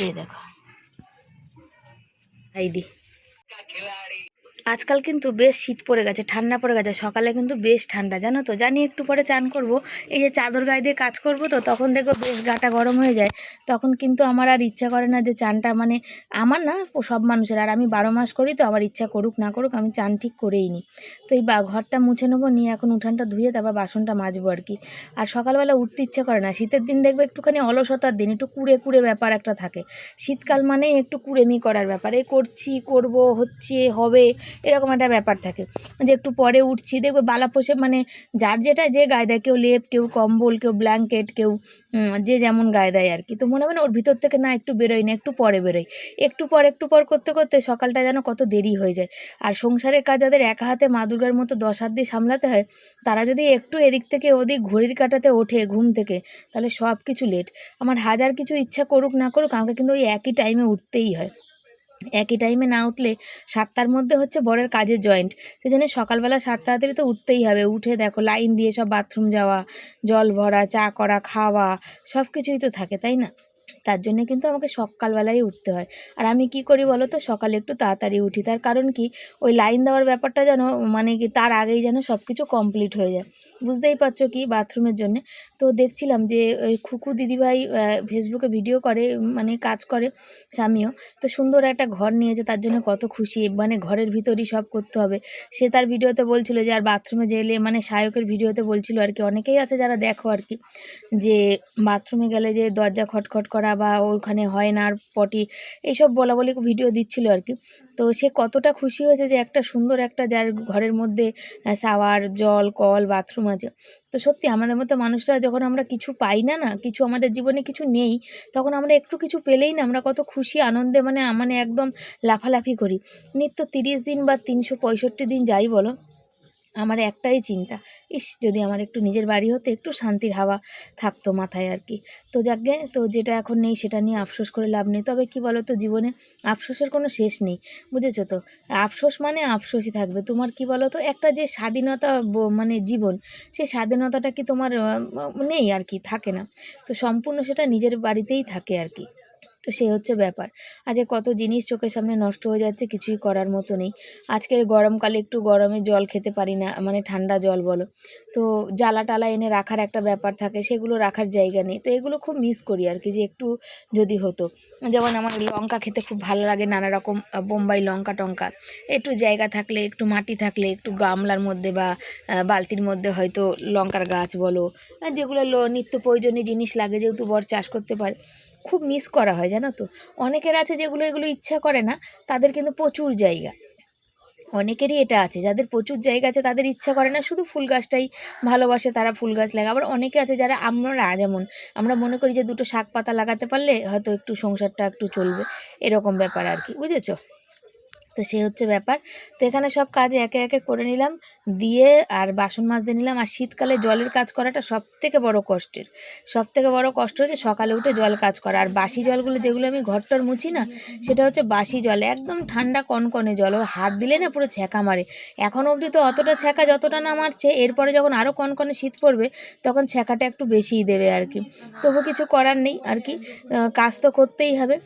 এই দেখো। দি। আজকাল কিন্তু বেশ শীত পড়ে গেছে, ঠান্ডা পড়ে গেছে, সকালে কিন্তু বেশ ঠান্ডা, জানো তো? জানি একটু পরে চান করব, এই যে চাদর গায়ে দিয়ে কাজ করব তো, তখন দেখব বেশ গাটা গরম হয়ে যায়। তখন কিন্তু আমার আর ইচ্ছা করে না যে চানটা মানে আমার না সব মানুষের, আর আমি বারো মাস করি তো, আমার ইচ্ছা করুক না করুক, আমি চান ঠিক করেই নিই। তো এই বা, ঘরটা মুছে নেব, নিয়ে এখন উঠানটা ধুয়ে তারপর বাসনটা মাজবো আর কি। আর সকালবেলা উঠতে ইচ্ছে করে না, শীতের দিন দেখবে একটুখানি অলসতার দিন, একটু কুড়ে কুড়ে ব্যাপার একটা থাকে। শীতকাল মানেই একটু কুড়েমি করার ব্যাপার, এই করছি, করব, হচ্ছে, হবে এরকম একটা ব্যাপার থাকে। যে একটু পরে উঠছি, দেখবে বালা পোষে মানে যার যেটা যে গায়ে দেয়, কেউ লেপ, কেউ কম্বল, কেউ ব্ল্যাঙ্কেট কেউ যে যেমন গায়ে দেয় আর কি তো মনে হবে না ওর ভিতর থেকে না একটু বেরোয়, না একটু পরে বেরোয়। একটু পর একটু পর করতে করতে সকালটা যেন কত দেরি হয়ে যায়। আর সংসারের কাজ যাদের একা হাতে মা দুর্গার মতো দশ হাত দিয়ে সামলাতে হয়, তারা যদি একটু এদিক থেকে ওদিক ঘড়ির কাটাতে ওঠে ঘুম থেকে, তাহলে সব কিছু লেট আমার হাজার কিছু ইচ্ছা করুক, না করুক, আমাকে কিন্তু ওই একই টাইমে উঠতেই হয়। একই টাইমে না উঠলে সাতটার মধ্যে হচ্ছে বরের কাজের জয়েন্ট সেই জন্য সকালবেলা সাত তাড়াতাড়ি তো উঠতেই হবে। উঠে দেখো লাইন দিয়ে সব বাথরুম যাওয়া, জল ভরা, চা করা, খাওয়া সব কিছুই তো থাকে, তাই না? তার জন্য কিন্তু আমাকে সকালবেলাই উঠতে হয়। আর আমি কি করি বলো তো? সকালে একটু তাড়াতাড়ি উঠি। তার কারণ কি? ওই লাইন দেওয়ার ব্যাপারটা যেন মানে কি? তার আগেই যেন সব কিছু কমপ্লিট হয়ে যায়। বুঝতেই পারছ কি? বাথরুমের জন্য। তো দেখছিলাম যে, ওই খুকু দিদিভাই ফেসবুকে ভিডিও করে মানে কাজ করে স্বামীও। তো সুন্দর একটা ঘর নিয়েছে, তার জন্য কত খুশি। মানে ঘরের ভিতরই সব করতে হবে। সে তার ভিডিওতে বলছিল যে, আর বাথরুমে গেলে মানে সায়কের ভিডিওতে বলছিল আর কি, অনেকেই আছে যারা দেখো আর কি, যে বাথরুমে গেলে যে দরজা খটখট করা বা ওখানে হয় না আর পটি এইসব বলা বলি ভিডিও দিচ্ছিল আর কি। তো সে কতটা খুশি হয়েছে যে, একটা সুন্দর একটা যার ঘরের মধ্যে শাওয়ার জল, কল বাথরুম আছে। তো সত্যি আমাদের মতো মানুষরা যখন আমরা কিছু পাই না না, কিছু আমাদের জীবনে কিছু নেই, তখন আমরা একটু কিছু পেলেই না, আমরা কত খুশি, আনন্দে মানে মানে একদম লাফালাফি করি। নিত্য তিরিশ দিন বা তিনশো পঁয়ষট্টি দিন যাই বলো আমার একটাই চিন্তা, ইস, যদি আমার একটু নিজের বাড়ি হতে একটু শান্তির হাওয়া থাকতো মাথায় আর কি। তো যাকে, তো যেটা এখন নেই সেটা নিয়ে আফসোস করে লাভ নেই। তবে কি বলো তো জীবনে আফসোসের কোনো শেষ নেই, বুঝেছ তো? আফসোস মানে আফসোসই থাকবে। তোমার কি বলো তো একটা যে স্বাধীনতা মানে জীবন, সেই স্বাধীনতাটা কি তোমার নেই আর কি, থাকে না। তো সম্পূর্ণ সেটা নিজের বাড়িতেই থাকে আর কি। তো সেই হচ্ছে ব্যাপার। আজকে কত জিনিস চোখের সামনে নষ্ট হয়ে যাচ্ছে কিছুই করার মতো নেই। আজকের গরমকালে একটু গরমে জল খেতে পারি না মানে ঠান্ডা জল বলো। তো জ্বালা টালা এনে রাখার একটা ব্যাপার থাকে, সেগুলো রাখার জায়গা নেই। তো এগুলো খুব মিস করি আর কি, যে একটু যদি হতো। যেমন আমার লঙ্কা খেতে খুব ভালো লাগে নানা রকম বোম্বাই লঙ্কা টঙ্কা। একটু জায়গা থাকলে, একটু মাটি থাকলে, একটু গামলার মধ্যে বা বালতির মধ্যে হয়তো লঙ্কার গাছ বলো যেগুলো নিত্য প্রয়োজনীয় জিনিস লাগে, যেহেতু বর চাষ করতে পারে। খুব মিস করা হয়, জানো তো? অনেকের আছে যেগুলো এগুলো ইচ্ছা করে না, তাদের কিন্তু প্রচুর জায়গা। অনেকেরই এটা আছে, যাদের প্রচুর জায়গা আছে তাদের ইচ্ছা করে না, শুধু ফুল গাছটাই ভালোবাসে তারা ফুল গাছ লাগায়। আবার অনেকে আছে যারা আমরা যেমন, আমরা মনে করি যে দুটো শাক পাতা লাগাতে পারলে হয়তো একটু সংসারটা একটু চলবে, এরকম ব্যাপার আর কি, বুঝেছ? তো সে হচ্ছে ব্যাপার। তো এখানে সব কাজ একে একে করে নিলাম, দিয়ে আর বাসন মাজতে নিলাম। আর শীতকালে জলের কাজ করাটা সব থেকে বড় কষ্টের। সব থেকে বড় কষ্ট হচ্ছে সকালে উঠে জল কাজ করা। আর বাসি জলগুলো যেগুলো আমি ঘরটর মুছি না, সেটা হচ্ছে বাসি জল। একদম ঠান্ডা কনকনে জল। হাত দিলে না পুরো ছ্যাঁকা মারে। এখন অবধি তো অতটা ছ্যাঁকা যতটা না মারছে, এরপরে যখন আরও কনকনে শীত পড়বে, তখন ছ্যাঁকাটা একটু বেশিই দেবে আর কি। তবু কিছু করার নেই আর কি। কাজ তো করতেই হবে।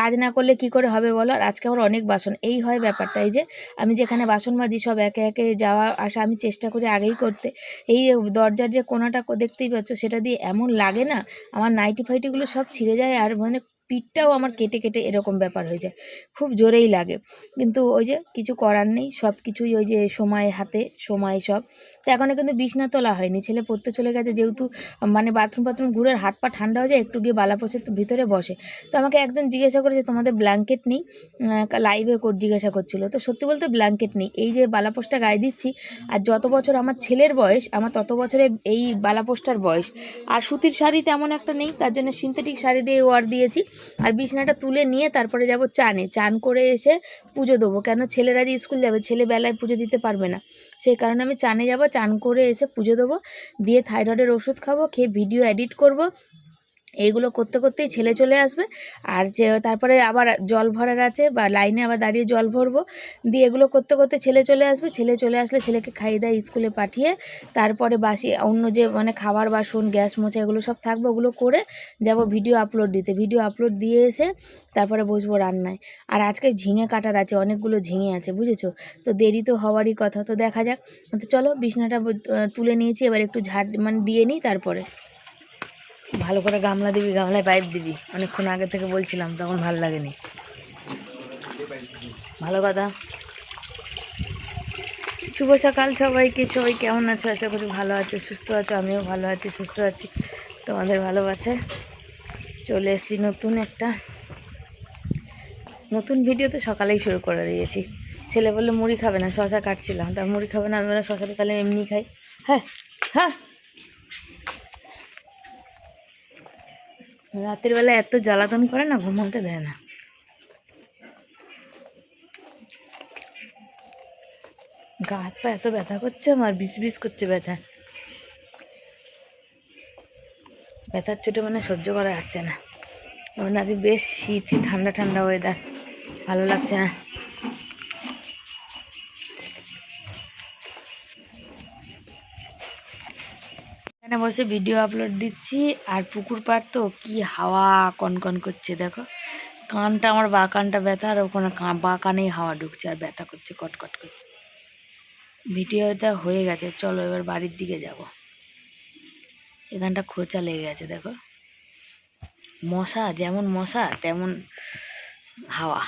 কাজ না করলে কি করে হবে বলো? আর আজকে আমার অনেক বাসন। এই হয় ব্যাপারটা। এই যে আমি যেখানে বাসন মাজি সব একে একে যাওয়া, আসা আমি চেষ্টা করি আগেই করতে। এই দরজার যে কোনাটা দেখতেই পাচ্ছ সেটা দিয়ে এমন লাগে না, আমার নাইটি ফাইটিগুলো সব ছিঁড়ে যায় আর মানে পিঠটাও আমার কেটে কেটে এরকম ব্যাপার হয়ে যায়। খুব জোরেই লাগে। কিন্তু ওই যে কিছু করার নেই সব কিছুই ওই যে সময় হাতে, সময় সব। তো এখনও কিন্তু বিছনা তোলা হয়নি। ছেলে পড়তে চলে গেছে, যেহেতু মানে বাথরুম বাথরুম ঘুরে হাত পা ঠান্ডা হয়ে যায়, একটু গিয়ে বালাপোষের ভিতরে বসে। তো আমাকে একজন জিজ্ঞাসা করেছে, তোমাদের ব্ল্যাঙ্কেট নেই? লাইভে কোর জিজ্ঞাসা করছিল। তো সত্যি বলতে ব্ল্যাঙ্কেট নেই। এই যে বালাপোষটা গায়ে দিচ্ছি, আর যত বছর আমার ছেলের বয়স, আমার তত বছরে এই বালাপোষটার বয়স। আর সুতির শাড়ি তেমন একটা নেই, তার জন্য সিনথেটিক শাড়ি দিয়ে ওয়ার দিয়েছি। আর বিছনাটা তুলে নিয়ে তারপরে যাব চানে। চান করে এসে পুজো দেবো। কেন? ছেলেরা যে স্কুল যাবে ছেলে বেলায় পুজো দিতে পারবে না। সেই কারণে আমি চানে যাব চান করে এসে পুজো দেবো দিয়ে থাইরয়েডের ওষুধ খাব খেয়ে ভিডিও এডিট করব এইগুলো করতে করতেই ছেলে চলে আসবে। আর যে, তারপরে আবার জল ভরার আছে বা লাইনে আবার দাঁড়িয়ে জল ভরবো। দিয়ে এগুলো করতে করতে ছেলে চলে আসবে। ছেলে চলে আসলে ছেলেকে খাইয়ে দেয় স্কুলে পাঠিয়ে। তারপরে বাসি, অন্য যে মানে খাবার বাসন, গ্যাস মোছা এগুলো সব থাকবে ওগুলো করে যাব ভিডিও আপলোড দিতে। ভিডিও আপলোড দিয়ে এসে তারপরে বসবো রান্নায়। আর আজকে ঝিঙে কাটার আছে, অনেকগুলো ঝিঙে আছে, বুঝেছ? তো দেরি তো হওয়ারই কথা। তো দেখা যাক। তো চলো বিছনাটা তুলে নিয়েছি। এবার একটু ঝাড় মানে দিয়ে নিই তারপরে। ভালো করে গামলা দিবি, গামলায় পাইপ দিবি। অনেকক্ষণ আগে থেকে বলছিলাম, তখন ভালো লাগেনি। ভালো কথা। শুভ সকাল সবাইকে, সবাই কেমন আছো? আশা করি ভালো আছো, সুস্থ আছো, আমিও ভালো আছি, সুস্থ আছি। তোমাদের ভালোবাসে। চলে এসেছি নতুন একটা, নতুন ভিডিও তো সকালেই শুরু করে দিয়েছি। ছেলে বললে, মুড়ি খাবে না, শশা কাটছিলাম। তা মুড়ি খাবে না, আমি শশাটা তাহলে এমনি খাই। হ্যাঁ হ্যাঁ। রাতের বেলা এত জ্বালাতন করে না, ঘুমাতে দেয় না। গা হাত পা এত ব্যথা করছে আমার বিষ বিষ করছে ব্যথা। ব্যথার চোটে মানে সহ্য করা যাচ্ছে না। মানে আজকে বেশ শীত ঠান্ডা ঠান্ডা ওয়েদার ভালো লাগছে না। এখানে বসে ভিডিও আপলোড দিচ্ছি, আর পুকুর পাড় তো কি হাওয়া কনকন করছে দেখো। কানটা আমার বা কানটা ব্যথা, আর ওখানে বা কানেই হাওয়া ঢুকছে আর ব্যথা করছে, কটকট করছে। ভিডিওটা হয়ে গেছে, চলো এবার বাড়ির দিকে যাব। এখানটা খোঁচা লেগে গেছে দেখো। মশা, যেমন মশা, তেমন হাওয়া।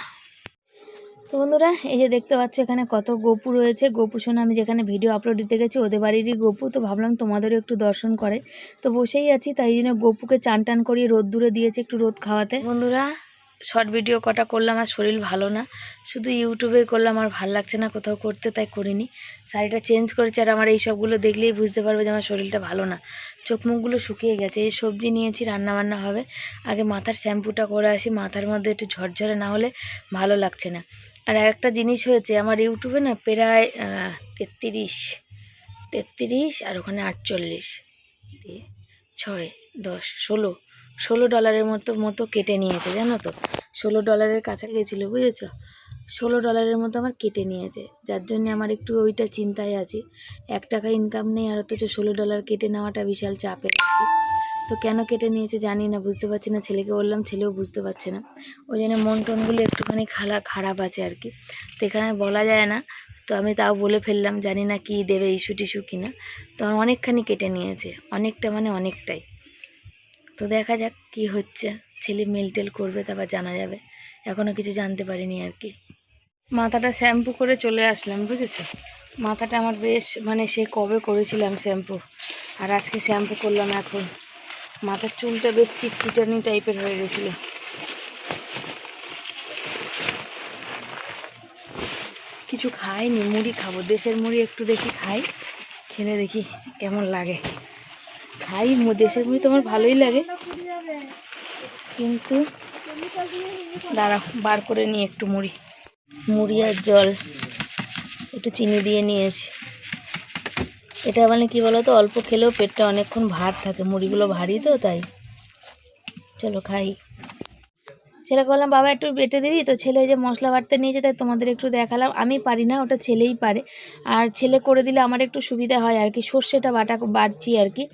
তো বন্ধুরা, এই যে দেখতে পাচ্ছ এখানে কত গোপু রয়েছে। গোপু শোনা, আমি যেখানে ভিডিও আপলোড দিতে গেছি, ওদের বাড়িরই গোপু। তো ভাবলাম তোমাদেরও একটু দর্শন করে। তো বসেই আছি, তাই জন্য গোপুকে চান টান করিয়ে রোদ দূরে দিয়েছে একটু রোদ খাওয়াতে। বন্ধুরা শর্ট ভিডিও কটা করলাম, আর শরীর ভালো না। শুধু ইউটিউবে করলাম, আর ভালো লাগছে না কোথাও করতে, তাই করিনি। শাড়িটা চেঞ্জ করেছি, আর আমার এই সবগুলো দেখলেই বুঝতে পারবে যে আমার শরীরটা ভালো না। চোখ মুখগুলো শুকিয়ে গেছে, এই সবজি নিয়েছি রান্না বান্না হবে। আগে মাথার শ্যাম্পুটা করে আসি, মাথার মধ্যে একটু ঝরঝরে না হলে ভালো লাগছে না। আর একটা জিনিস হয়েছে, আমার ইউটিউবে না প্রায় তেত্রিশ তেত্রিশ আর ওখানে আটচল্লিশ। দিয়ে ছয়, দশ, ষোলো ষোলো ডলারের মতো মতো কেটে নিয়েছে, জানো তো? ষোলো ডলারের কাছে গেছিল বুঝেছ? ষোলো ডলারের মতো আমার কেটে নিয়েছে, যার জন্য আমার একটু ওইটা চিন্তায় আছি। এক টাকা ইনকাম নেই, আর অথচ ষোলো ডলার কেটে নেওয়াটা বিশাল চাপের। তো কেন কেটে নিয়েছে জানি না, বুঝতে পারছি না। ছেলেকে বললাম, ছেলেও বুঝতে পারছে না। ওই জন্য মন টনগুলো একটুখানি খালা, খারাপ আছে আর কি। তো এখানে বলা যায় না, তো আমি তাও বলে ফেললাম, জানি না কি দেবে ইস্যু টিস্যু কিনা তো আমার অনেকখানি কেটে নিয়েছে, অনেকটা মানে অনেকটাই। তো দেখা যাক কি হচ্ছে, ছেলে মেলটেল করবে, তারপর জানা যাবে। এখনও কিছু জানতে পারিনি আর কি। মাথাটা শ্যাম্পু করে চলে আসলাম, বুঝেছ? মাথাটা আমার বেশ মানে সে কবে করেছিলাম শ্যাম্পু। আর আজকে শ্যাম্পু করলাম এখন। মাথার চুলটা বেশ চিটচিটানি টাইপের হয়ে গেছিল। কিছু খাইনি, মুড়ি খাব। দেশের মুড়ি একটু দেখি খাই, খেলে দেখি কেমন লাগে। খাই দেশের মুড়ি তো আমার ভালোই লাগে। কিন্তু দাঁড়া বার করে নিই একটু মুড়ি। মুড়ি আর জল, একটু চিনি দিয়ে নিয়েছি। এটা মানে কি বলতো? অল্প খেলেও পেটটা অনেকক্ষণ ভার থাকে। মুড়িগুলো ভারী তো, তাই। চলো খাই। ছেলেকে বললাম, বাবা, একটু বেটে দিবি? তো ছেলে যে মশলা বাটতে নিয়েছে তাই তোমাদের একটু দেখালাম। আমি পারি না, ওটা ছেলেই পারে। আর ছেলে করে দিলে আমার একটু সুবিধা হয় আর কি, সর্ষেটা বাটা বাটছি আর কি।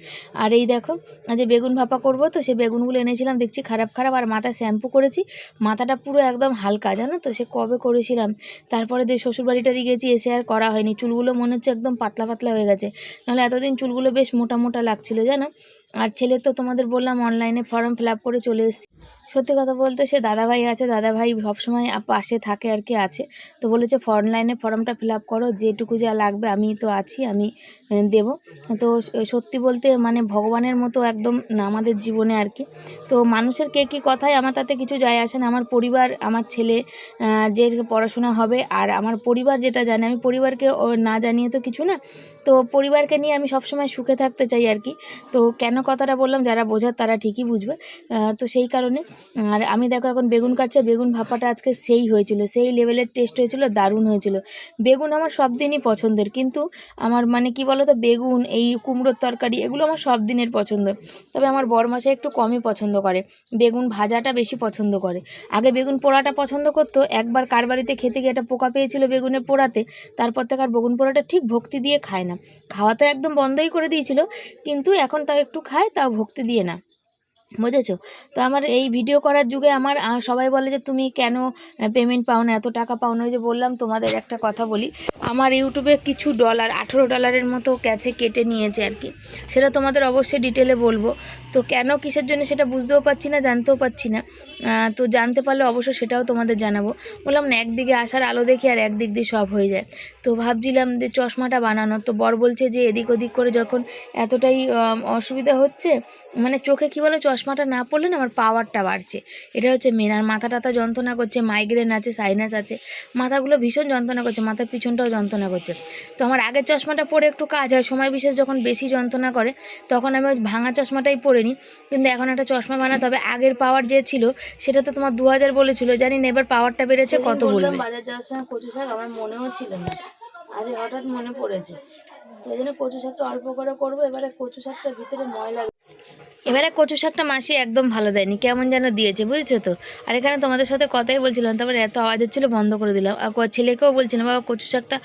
আর এই দেখো যে বেগুন ভাপা করব তো, সে বেগুনগুলো এনেছিলাম, দেখছি খারাপ খারাপ। আর মাথা শ্যাম্পু করেছি, মাথাটা পুরো একদম হালকা, জানো তো? সে কবে করেছিলাম? তারপরে দিয়ে শ্বশুরবাড়িটারি গেছি এসে আর করা হয়নি। চুলগুলো মনে হচ্ছে একদম পাতলা পাতলা হয়ে গেছে। নাহলে এতদিন চুলগুলো বেশ মোটা মোটা লাগছিল, জানো? আর ছেলে তো তোমাদের বললাম, অনলাইনে ফর্ম ফিল করে চলে এসেছি। সত্যি কথা বলতে সে দাদাভাই আছে, দাদাভাই সবসময় পাশে থাকে আর কি, আছে। তো বলেছে অনলাইনে ফর্মটা ফিল আপ করো, যেটুকু যা লাগবে আমি তো আছি, আমি দেব। তো সত্যি বলতে মানে ভগবানের মতো একদম আমাদের জীবনে আর কি। তো মানুষের কে কী কথায় আমার তাতে কিছু যায় আসে না। আমার পরিবার, আমার ছেলে যে পড়াশোনা হবে, আর আমার পরিবার যেটা জানে, আমি পরিবারকে না জানিয়ে তো কিছু না তো পরিবারকে নিয়ে আমি সবসময় সুখে থাকতে চাই আর কি। তো কেন কথাটা বললাম, যারা বোঝার তারা ঠিকই বুঝবে। তো সেই কারণে, আর আমি দেখো এখন বেগুন কাটছে, বেগুন ভাপাটা আজকে সেই হয়েছিল, সেই লেভেলের টেস্ট হয়েছিল, দারুণ হয়েছিল। বেগুন আমার সব দিনই পছন্দের, কিন্তু আমার মানে কি বলো তো বেগুন, এই কুমড়োর তরকারি, এগুলো আমার সব দিনের পছন্দ। তবে আমার বরমাসে একটু কমই পছন্দ করে, বেগুন ভাজাটা বেশি পছন্দ করে। আগে বেগুন পোড়াটা পছন্দ করতো, একবার কার বাড়িতে খেতে গিয়ে একটা পোকা পেয়েছিল বেগুনের পোড়াতে, তারপর থেকে আর বেগুন পোড়াটা ঠিক ভক্তি দিয়ে খায় না। খাওয়া তো একদম বন্ধই করে দিয়েছিল, কিন্তু এখন তাও একটু খায়, তাও ভক্তি দিয়ে না। বুঝেছ? তো আমার এই ভিডিও করার যুগে আমার সবাই বলে যে তুমি কেন পেমেন্ট পাও না এত টাকা পাও না যে বললাম, তোমাদের একটা কথা বলি। আমার ইউটিউবে কিছু ডলার আঠেরো ডলারের মতো ক্যাচে কেটে নিয়েছে আর কি। সেটা তোমাদের অবশ্যই ডিটেলে বলব। তো কেন, কিসের জন্য সেটা বুঝতেও পারছি না, জানতেও পারছি না। তো জানতে পারলে অবশ্যই সেটাও তোমাদের জানাব। বললাম না, একদিকে আসার আলো দেখি আর একদিক দিয়ে সব হয়ে যায়। তো ভাবছিলাম যে চশমাটা বানানো তো বর বলছে যে এদিক ওদিক করে যখন এতটাই অসুবিধা হচ্ছে মানে চোখে কী বলে চশমাটা না পড়লে না আমার পাওয়ারটা বাড়ছে। এটা হচ্ছে মেন আর মাথা টাথা যন্ত্রণা করছে মাইগ্রেন আছে সাইনাস আছে। মাথাগুলো ভীষণ যন্ত্রণা করছে মাথার পিছনটাও যন্ত্রণা করছে। তো আমার আগের চশমাটা পরে একটু কাজ হয় সময় বিশেষ যখন বেশি যন্ত্রণা করে তখন আমি ওই ভাঙা চশমাটাই পরে নিই। কিন্তু এখন একটা চশমা বানাতে হবে আগের পাওয়ার যে ছিল সেটা তো তোমার দু হাজার বলেছিল জানি না এবার পাওয়ারটা বেড়েছে কত বলবে? বাজার যাওয়ার সময় কচু শাক আমার মনেও ছিল না। আজ হঠাৎ মনে পড়েছে। তো এই জন্য কচু শাকটা অল্প করে করব এবারে কচু শাকটার ভিতরে ময়লা এবারে কচু শাকটা মাসি একদম ভালো দেয়নি, কেমন যেন দিয়েছে, বুঝেছ তো? আর এখানে তোমাদের সাথে কথাই বলছিলাম, তারপরে এত আওয়াজ হচ্ছিল, বন্ধ করে দিলাম। আর ছেলেকেও বলছিলাম বাবা কচু শাকটা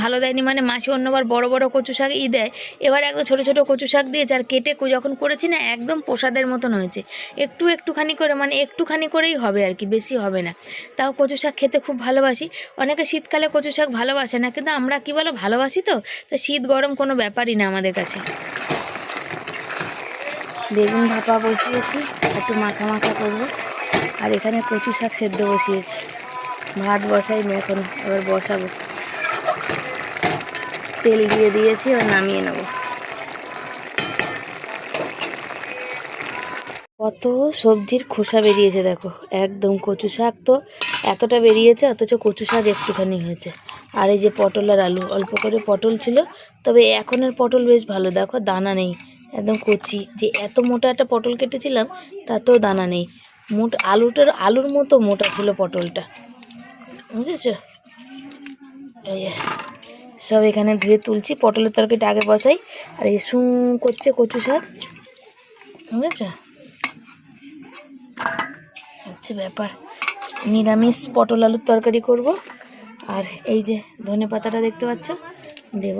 ভালো দেয়নি মানে মাসি অন্যবার বড় বড় কচু শাক ই দেয়। এবার একদম ছোটো ছোটো কচু শাক দিয়েছে, আর কেটে যখন করেছি না, একদম প্রসাদের মতন হয়েছে। একটু একটুখানি করে মানে একটুখানি করেই হবে আর কি, বেশি হবে না। তাও কচু শাক খেতে খুব ভালোবাসি। অনেকে শীতকালে কচু শাক ভালোবাসে না, কিন্তু আমরা কি বলো, ভালোবাসি তো? তো শীত গরম কোনো ব্যাপারই না আমাদের কাছে। বেগুন ভাপা বসিয়েছি, একটু মাখা মাখা করব। আর এখানে কচু শাক সেদ্ধ বসিয়েছি। ভাত বসাই বসাইনি এখন এবার বসাবো। তেল দিয়ে দিয়েছি, এবার নামিয়ে নেব। কত সবজির খোসা বেরিয়েছে দেখো, একদম কচু শাক তো এতটা বেরিয়েছে, অথচ কচু শাক একটুখানি হয়েছে। আর এই যে পটল আর আলু, অল্প করে পটল ছিল, তবে এখনের পটল বেশ ভালো, দেখো দানা নেই। একদম কচি। যে এত মোটা একটা পটল কেটেছিলাম, তাতেও দানা নেই। মোট আলুটার, আলুর মতো মোটা ছিল পটলটা। বুঝেছ? সব এখানে ধুয়ে তুলছি, পটলের তরকারিটা আগে বসাই, আর এই সু করছে কচু শাক। বুঝেছ? হচ্ছে ব্যাপার। নিরামিষ পটল আলুর তরকারি করব। আর এই যে ধনে পাতাটা দেখতে পাচ্ছ, দেব।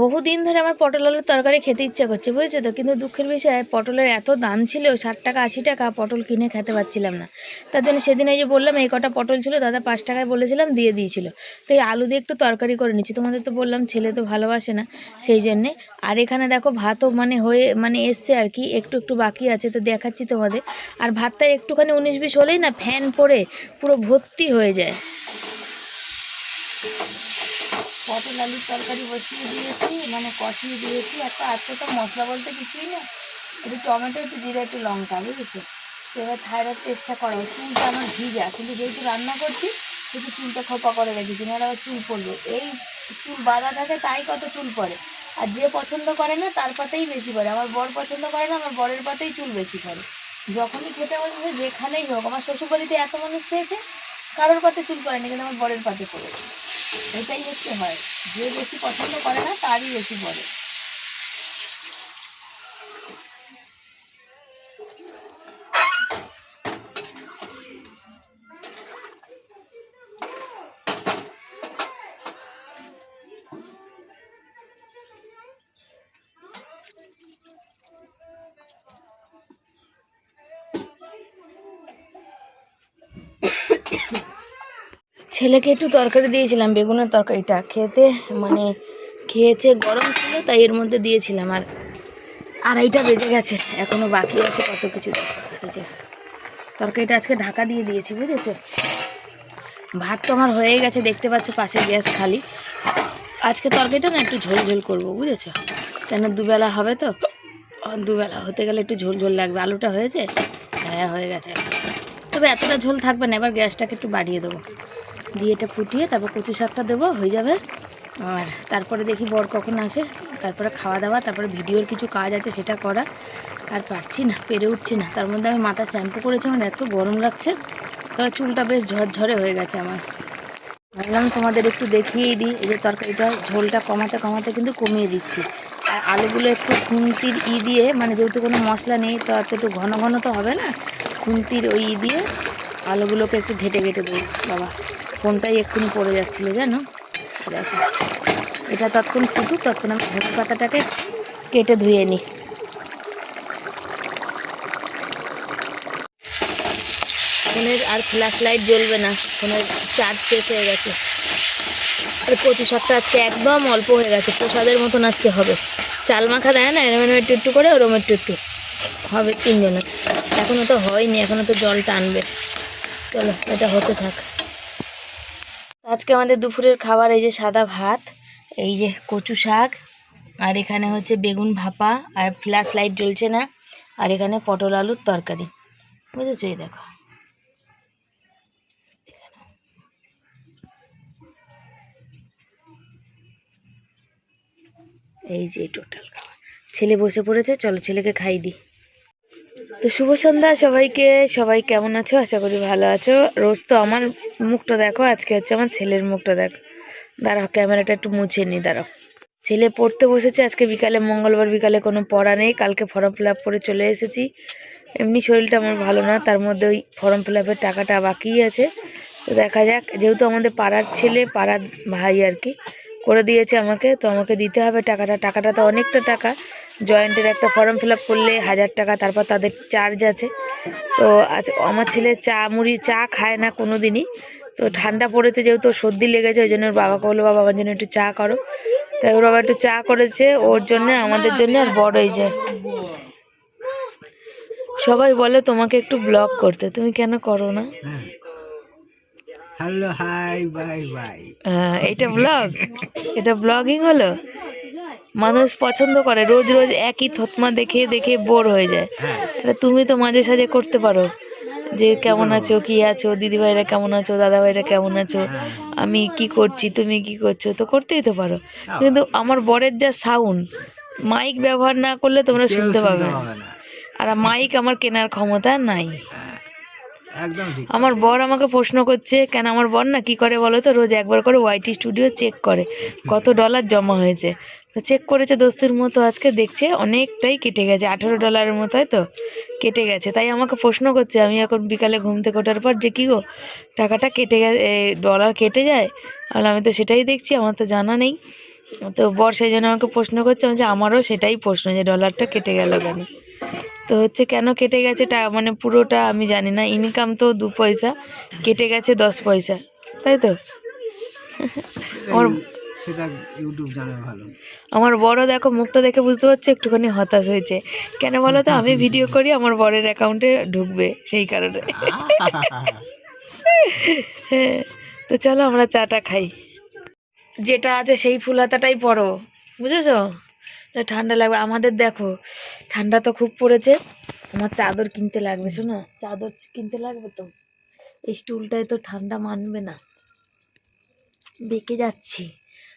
বহুদিন ধরে আমার পটল আলুর তরকারি খেতে ইচ্ছা করছে, বুঝেছ তো? কিন্তু দুঃখের বিষয়, পটলের এত দাম ছিল, ষাট টাকা, আশি টাকা, পটল কিনে খেতে পারছিলাম না। তার জন্য সেদিন এই যে বললাম, এই কটা পটল ছিল, দাদা পাঁচ টাকায় বলেছিলাম, দিয়ে দিয়েছিল। তো এই আলু দিয়ে একটু তরকারি করে নিচ্ছি। তোমাদের তো বললাম, ছেলে তো ভালোবাসে না, সেই জন্যে। আর এখানে দেখো, ভাতও মানে হয়ে মানে এসছে আর কি, একটু একটু বাকি আছে, তো দেখাচ্ছি তোমাদের। আর ভাতটা একটুখানি উনিশ বিশ হলেই না, ফ্যান পড়ে, পুরো ভর্তি হয়ে যায়। পটল আলুর তরকারি বসিয়ে দিয়েছি মানে কষিয়ে দিয়েছি। একটা আজকে তো মশলা বলতে কিছুই না একটু টমেটো, একটু জিরা, একটু লঙ্কা, বুঝেছ? তো এবার থাইরয়েড টেস্টটা করো চুলটা আমার ভিজা, কিন্তু যেহেতু রান্না করছি শুধু চুলটা খোপা করে রেখেছি, নাহলে আবার চুল পড়বে। এই চুল বাঁধা থাকে, তাই কত চুল পড়ে। আর যে পছন্দ করে না, তার পাতেই বেশি পড়ে। আমার বর পছন্দ করে না, আমার বরের পাতেই চুল বেশি পড়ে। যখনই খেতে বসবে যেখানেই হোক, আমার শ্বশুরবাড়িতে এত মানুষ খেয়েছে, কারোর পাতে চুল পড়েনি, কিন্তু আমার বরের পাতে পড়েছে। এটাই হচ্ছে হয়। যে বেশি পছন্দ করে না তারই বেশি পড়ে ছেলেকে একটু তরকারি দিয়েছিলাম, বেগুনের তরকারিটা খেতে মানে খেয়েছে, গরম ছিল, তাই এর মধ্যে দিয়েছিলাম, আর আড়াইটা বেজে গেছে, এখনও বাকি আছে কত কিছু তরকারিটা আজকে ঢাকা দিয়ে দিয়েছি, বুঝেছ? ভাত তো আমার হয়ে গেছে, দেখতে পাচ্ছ পাশে গ্যাস খালি। আজকে তরকারিটা না একটু ঝোল ঝোল করব, বুঝেছ? কেন দুবেলা হবে তো? দুবেলা হতে গেলে একটু ঝোল ঝোল লাগবে। আলুটা হয়েছে? হ্যাঁ হয়ে গেছে। তবে এতটা ঝোল থাকবে না, এবার গ্যাসটাকে একটু বাড়িয়ে দেবো। দিয়ে এটা ফুটিয়ে তারপর কচু শাকটা দেবো, হয়ে যাবে। আর তারপরে দেখি বর কখন আসে, তারপরে খাওয়া দাওয়া, তারপরে ভিডিওর কিছু কাজ আছে সেটা করা। আর পারছি না, পেরে উঠছি না। তার মধ্যে আমি মাথা শ্যাম্পু করেছি, আমার এত গরম লাগছে। তবে চুলটা বেশ ঝরঝরে হয়ে গেছে আমার। ভাবলাম তোমাদের একটু দেখিয়েই দিই, এই যে তরকারিটা ঝোলটা কমাতে কমাতে কিন্তু কমিয়ে দিচ্ছি। আর আলুগুলো একটু খুন্তির ই দিয়ে মানে যেহেতু কোনো মশলা নেই, তো এত একটু ঘন ঘন তো হবে না, খুন্তির ওই ই দিয়ে আলুগুলোকে একটু ঘেটে ঘেটে দিই বাবা। ফোনটাই এক্ষুনি পড়ে যাচ্ছিল, জানো? এটা তৎক্ষণ ফুটুক তৎক্ষণ আমি ধনে পাতাটাকে কেটে ধুয়ে নিই ফোনের আর ফ্ল্যাশ লাইট জ্বলবে না, ফোনের চার্জ শেষ হয়ে গেছে। আর কচু শাকটা আজকে একদম অল্প হয়ে গেছে, প্রসাদের মতন আজকে হবে। চাল মাখা দেয় না, এরম এরম একটু একটু করে, ওরম একটু একটু। হবে তিনজনের। এখনও তো হয়নি এখনও তো জল টানবে চলো, এটা হতে থাক। আজকে আমাদের দুপুরের খাবার এই যে সাদা ভাত, এই যে কচু শাক, আর এখানে হচ্ছে বেগুন ভাপা, আর ফ্ল্যাশ লাইট জ্বলছে না, আর এখানে পটল আলুর তরকারি। বুঝেছ? এই দেখো। এই যে টোটাল ছেলে বসে পড়েছে, চলো ছেলেকে খাই দিই তো শুভ সন্ধ্যা সবাইকে। সবাই কেমন আছো? আশা করি ভালো আছো। রোজ তো আমার মুখটা দেখো, আজকে হচ্ছে আমার ছেলের মুখটা দেখো। দাঁড়াও, ক্যামেরাটা একটু মুছে নি, দাঁড়াও। ছেলে পড়তে বসেছে, আজকে বিকালে, মঙ্গলবার বিকালে কোনো পড়া নেই, কালকে ফর্ম ফিল করে চলে এসেছি। এমনি শরীরটা আমার ভালো না, তার মধ্যে ওই ফর্ম ফিল টাকাটা বাকিই আছে। তো দেখা যাক, যেহেতু আমাদের পাড়ার ছেলে, পাড়ার ভাই আর কি করে দিয়েছে আমাকে, তো আমাকে দিতে হবে টাকাটা। টাকাটা তো অনেকটা টাকা। জয়েন্টের একটা ফর্ম ফিল করলে হাজার টাকা, তারপর তাদের চার্জ আছে। তো আজ আমার ছেলে চা মুড়ি, চা খায় না কোনো দিনই তো ঠান্ডা পড়েছে যেহেতু, সর্দি লেগেছে, ওই জন্য ওর বাবাকে বলল, বাবা, আমার জন্য একটু চা করো। তাই ওর বাবা একটু চা করেছে, ওর জন্য, আমাদের জন্য, আর বড় এই যে। সবাই বলে, তোমাকে একটু ব্লগ করতে। তুমি কেন করো না? হ্যালো হাই বাই বাই এটা ব্লগ এটা ব্লগিং হলো? মানুষ পছন্দ করে রোজ রোজ একই থতমা দেখে দেখে বোর হয়ে যায়। হ্যাঁ। এটা তুমি তো মাঝে সাঝে করতে পারো যে কেমন আছো কি আছো দিদিভাইরা কেমন আছো দাদাভাইরা কেমন আছো আমি কি করছি তুমি কি করছ তো করতেই তো পারো। কিন্তু আমার বরের যা সাউন্ড মাইক ব্যবহার না করলে তোমরা শুনতে পাবে না। আর মাইক আমার কেনার ক্ষমতা নাই। হ্যাঁ, একদম ঠিক আমার বর আমাকে প্রশ্ন করছে কেন আমার বর না কি করে বলো তো? রোজ একবার করে ওয়াইটি স্টুডিও চেক করে। কত ডলার জমা হয়েছে? তো চেক করেছে দোস্তির মতো আজকে দেখছে অনেকটাই কেটে গেছে। আঠেরো ডলারের মতো তো? কেটে গেছে। তাই আমাকে প্রশ্ন করছে আমি এখন বিকালে ঘুম থেকে ওঠার পর যে কী গো? টাকাটা কেটে গেছে ডলার কেটে যায়? আর আমি তো সেটাই দেখছি আমার তো জানা নেই। তো বর সেই জন্য আমাকে প্রশ্ন করছে আমি যে আমারও সেটাই প্রশ্ন যে ডলারটা কেটে গেল কেন? তো হচ্ছে কেন কেটে গেছে টা মানে পুরোটা আমি জানি না। ইনকাম তো দু পয়সা কেটে গেছে দশ পয়সা তাই তো? আমার সেটা ইউটিউব জানে ভালো। আমার বড় দেখো মুখটা দেখে বুঝতে পারছে একটুখানি হতাশ হয়েছে। কেন বলো তো? আমি ভিডিও করি আমার বরের অ্যাকাউন্টে ঢুকবে সেই কারণে। হ্যাঁ তো চলো আমরা চাটা খাই। যেটা আছে সেই ফুল হাতাটাই পরো বুঝেছ? ঠান্ডা লাগবে। আমাদের দেখো ঠান্ডা তো খুব পড়েছে। আমার চাদর কিনতে লাগবে শোনো চাদর কিনতে লাগবে তো। এই স্টুলটায় তো ঠান্ডা মানবে না। বেঁকে যাচ্ছি।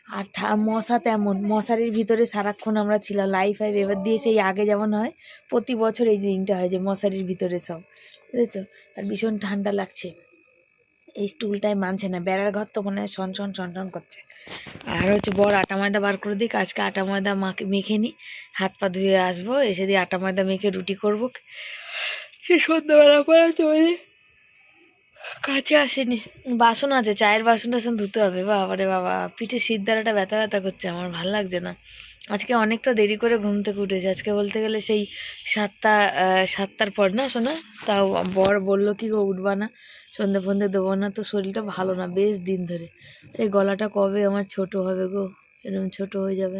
আর ঠা- মশা তেমন। মশারির ভিতরে সারাক্ষণ আমরা ছিলাম। লাইফ ফাইভ এবার দিয়ে সেই আগে যেমন হয় প্রতি বছর এই দিনটা হয় যে মশারির ভিতরে সব। বুঝেছ? আর ভীষণ ঠান্ডা লাগছে। এই স্টুলটাই মানছে না। বেড়ার ঘর তো মনে হয় সন সন সন করছে। আর হচ্ছে বড় আটা ময়দা বার করে দিক, আজকে আটা ময়দা মাখে মেখে নিই হাত পা ধুয়ে আসব, এসে দিয়ে আটা ময়দা মেখে রুটি করব। সে সন্ধ্যাবেলা পরে চলে কাছে আসেনি। বাসন আছে, চায়ের বাসন টাসন ধুতে হবে। বাবা রে বাবা, পিঠে সিদ্ধারাটা ব্যথা ব্যথা করছে, আমার ভালো লাগছে না। আজকে অনেকটা দেরি করে ঘুম থেকে উঠেছে। আজকে বলতে গেলে সেই সাতটা সাতটার পর না শোনা? তাও বর বলল কি গো, উঠবা না, সন্ধে ফন্ধে দেবো না, তো শরীরটা ভালো না, বেশ দিন ধরে। এই গলাটা কবে আমার ছোট হবে গো? এরকম ছোট হয়ে যাবে।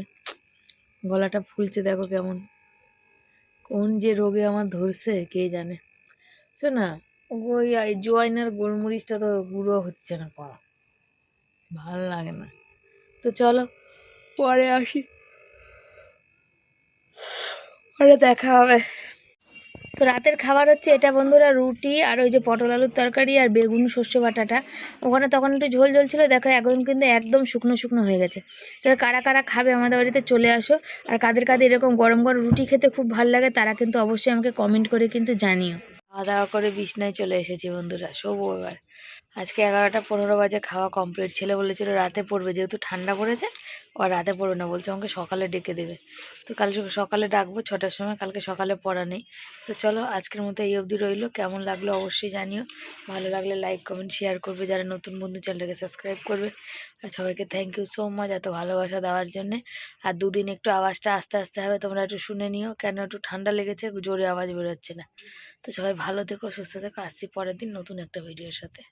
গলাটা ফুলছে, দেখো কেমন। কোন যে রোগে আমার ধরছে, কে জানে। শোনা, ওই আই জোয়াইন গোলমরিচটা তো গুঁড়ো হচ্ছে না পাওয়া ভালো লাগে না। তো চলো, পরে আসি। পরে দেখা হবে। তো রাতের খাবার হচ্ছে এটা বন্ধুরা রুটি আর ওই যে পটল আলুর তরকারি আর বেগুন শস্য বাটাটা। ওখানে তখন একটু ঝোল ঝোল ছিল, দেখো একদম কিন্তু একদম শুকনো শুকনো হয়ে গেছে। তো কারা কারা খাবে আমাদের বাড়িতে চলে আসো। আর কাদের কাদের এরকম গরম গরম রুটি খেতে খুব ভালো লাগে, তারা কিন্তু অবশ্যই আমাকে কমেন্ট করে কিন্তু জানিও। খাওয়া দাওয়া করে বিছনায় চলে এসেছি বন্ধুরা, শোবো এবার। আজকে এগারোটা পনেরো বাজে খাওয়া কমপ্লিট ছেলে বলেছিল রাতে পড়বে, যেহেতু ঠান্ডা পড়েছে, ও রাতে পড়বে না, বলছে আমাকে সকালে ডেকে দেবে। তো কাল সকালে ডাকবো, ছটার সময়, কালকে সকালে পড়া নেই। তো চলো, আজকের মতো এই অবধি রইল। কেমন লাগল অবশ্যই জানিও। ভালো লাগলে লাইক কমেন্ট শেয়ার করবে। যারা নতুন বন্ধু, চ্যানেলটাকে সাবস্ক্রাইব করবে। আর সবাইকে থ্যাংক ইউ সো মাচ এত ভালোবাসা দেওয়ার জন্যে। আর দুদিন একটু আওয়াজটা আস্তে আস্তে হবে, তোমরা একটু শুনে নিও। কেন একটু ঠান্ডা লেগেছে, জোরে আওয়াজ বেরোচ্ছে না। তো সবাই ভালো থেকো, সুস্থ থেকো। আসছি পরের দিন নতুন একটা ভিডিওর সাথে।